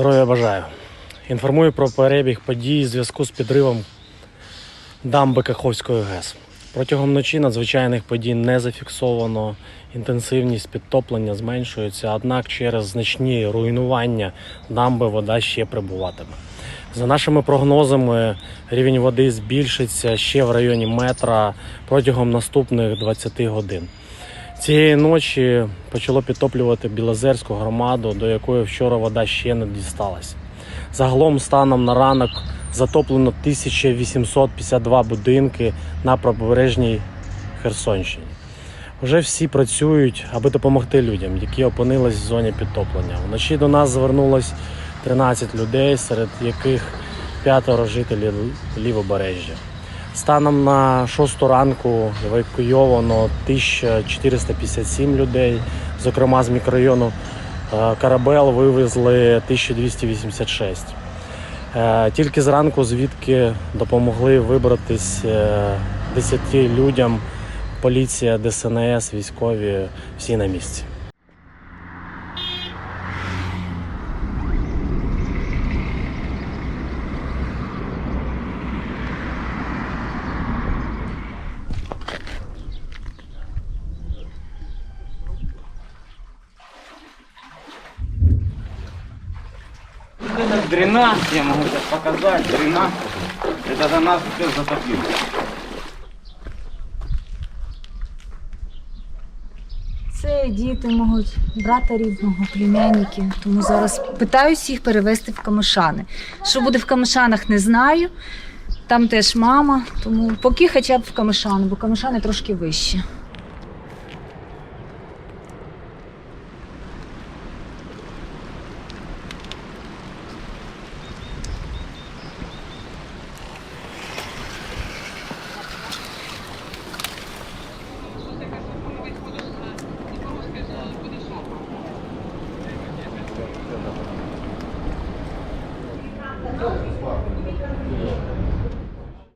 Здоров'я бажаю. Інформую про перебіг подій в зв'язку з підривом дамби Каховської ГЕС. Протягом ночі надзвичайних подій не зафіксовано. Інтенсивність підтоплення зменшується, однак через значні руйнування дамби вода ще прибуватиме. За нашими прогнозами, рівень води збільшиться ще в районі метра протягом наступних 20 годин. Цієї ночі почало підтоплювати Білозерську громаду, до якої вчора вода ще не дісталась. Загалом станом на ранок затоплено 1852 будинки на правобережній Херсонщині. Вже всі працюють, аби допомогти людям, які опинились в зоні підтоплення. Вночі до нас звернулось 13 людей, серед яких п'ятеро жителів лівобережжя. Станом на 6 ранку евакуйовано 1457 людей, зокрема з мікрорайону е, Карабел вивезли 1286. Е, Тільки зранку звідки допомогли вибратись е, 10 людям. Поліція, ДСНС, військові всі на місці. Это дренаж, я могу сейчас показать, дренаж. Это за нас все затопило. Це діти можуть брата рідного, племянники. Тому зараз питаюсь їх перевезти в Камишани. Що буде в Камишанах, не знаю. Там теж мама, тому поки хоча б в Камишани, бо Камишани трошки вищі.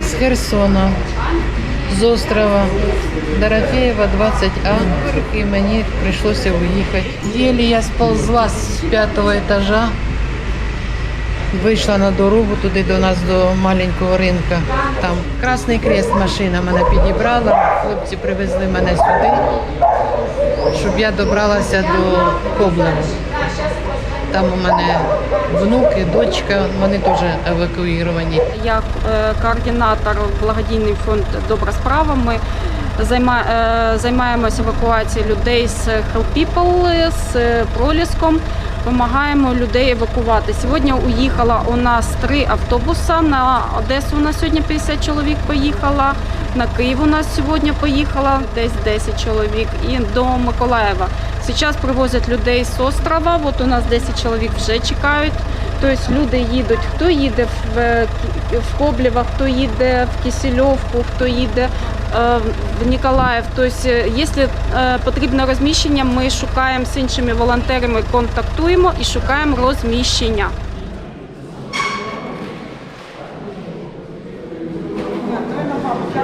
З Херсона, з острова Дорофеєва 20А, і мені прийшлося виїхати. Єлі я сползла з п'ятого етажа, вийшла на дорогу туди до нас, до маленького ринка. Там Красний Крест машина мене підібрала, хлопці привезли мене сюди, щоб я добралася до Коблева. Там у мене внуки, дочка, вони теж евакуїровані. як е, координатор благодійний фонд Добра справа. Ми е, займаємося евакуацією людей з Help People, з проліском. Допомагаємо людей евакувати. Сьогодні уїхала у нас три автобуса. На Одесу у нас сьогодні 50 чоловік поїхала. На Київ у нас сьогодні поїхала десь 10 чоловік. І до Миколаєва. Зараз привозять людей з острова. От у нас 10 чоловік вже чекають. Тобто люди їдуть, хто їде в, в Коблєва, хто їде в Кисельовку, хто їде е, в Ніколаїв. Тобто, якщо е, потрібне розміщення, ми шукаємо з іншими волонтерами, контактуємо і шукаємо розміщення. В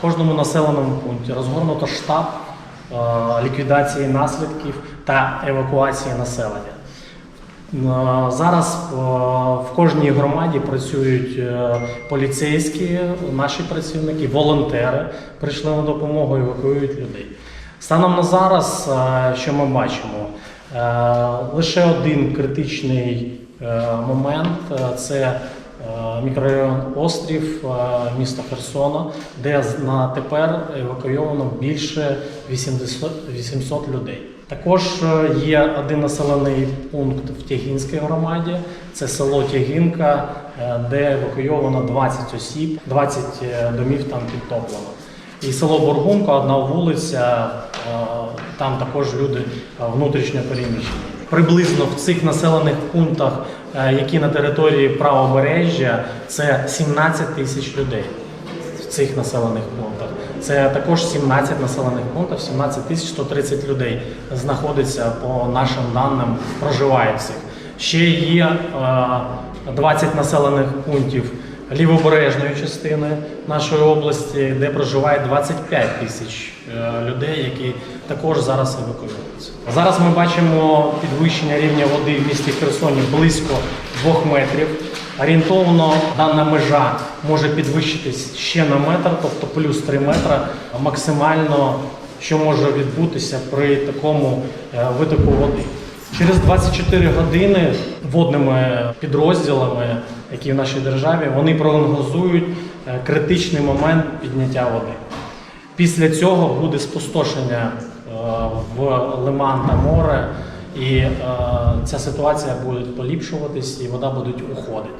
кожному населеному пункті розгорнуто штаб е, ліквідації наслідків та евакуації населення. Е, Зараз е, в кожній громаді працюють поліцейські, наші працівники, волонтери прийшли на допомогу, евакуюють людей. Станом на зараз, е, що ми бачимо, е, лише один критичний е, момент це мікрорайон Острів міста Херсона, де на тепер евакуйовано більше 800 людей. Також є один населений пункт в Тягінській громаді, це село Тягінка, де евакуйовано 20 осіб, 20 е, домів там підтоплено. І село Бургунка, одна вулиця, е, там також люди е, внутрішньо переміщені. Приблизно в цих населених пунктах, е, які на території правобережжя, це 17 тисяч людей в цих населених пунктах. Це також 17 населених пунктів, 17 тисяч 130 людей знаходиться по нашим даним, проживають в цих. Ще є е, 20 населених пунктів лівобережної частини нашої області, де проживає 25 тисяч е, людей, які також зараз евакуюються. Зараз ми бачимо підвищення рівня води в місті Херсоні близько 2 метрів. Орієнтовно дана межа може підвищитись ще на метр, тобто плюс 3 метра максимально, що може відбутися при такому е, витоку води. Через 24 години водними підрозділами, які в нашій державі, вони прогнозують е, критичний момент підняття води. Після цього буде спустошення е, в лиман та море, і е, ця ситуація буде поліпшуватись, і вода буде уходити.